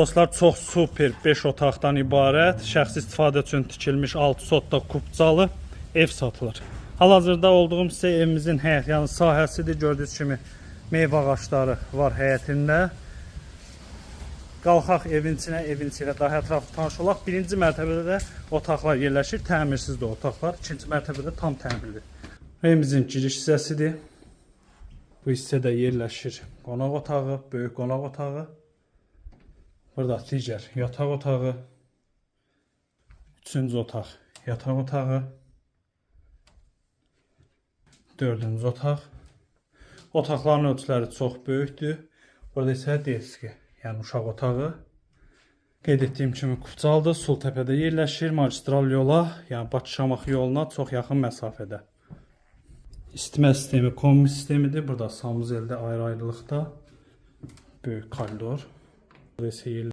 Dostlar çox super 5 otaqdan ibarət, şəxsi istifadə üçün tikilmiş 6 sotda kubcalı ev satılır. Hal-hazırda olduğum sizə evimizin həyət, yəni sahəsidir. Gördüyünüz kimi meyvə ağacları var həyətində. Qalxaq evin içinə, evin içinə daha ətraflı tanış olaq. Birinci mərtəbədə də otaqlar yerləşir, təmirsizdir otaqlar. İkinci mərtəbədə tam təmirli. Evimizin giriş hissəsidir. Bu hissədə yerləşir qonaq otağı, böyük qonaq otağı. Burada digər yataq otağı. Üçüncü otaq yataq otağı. Dördüncü otaq. Otaqların ölçüləri çox böyükdür. Burada isə deski, yəni uşaq otağı. Qeyd etdiyim kimi Kupçaldır, Sultəpədə yerləşir, magistral yola, yəni Bakı-Şamaxı yoluna çox yaxın məsafədə. İstimə sistemi kombi sistemidir. Burada sanuzeldə ayrı-ayrılıqda böyük koridor. Burada isə yerləşir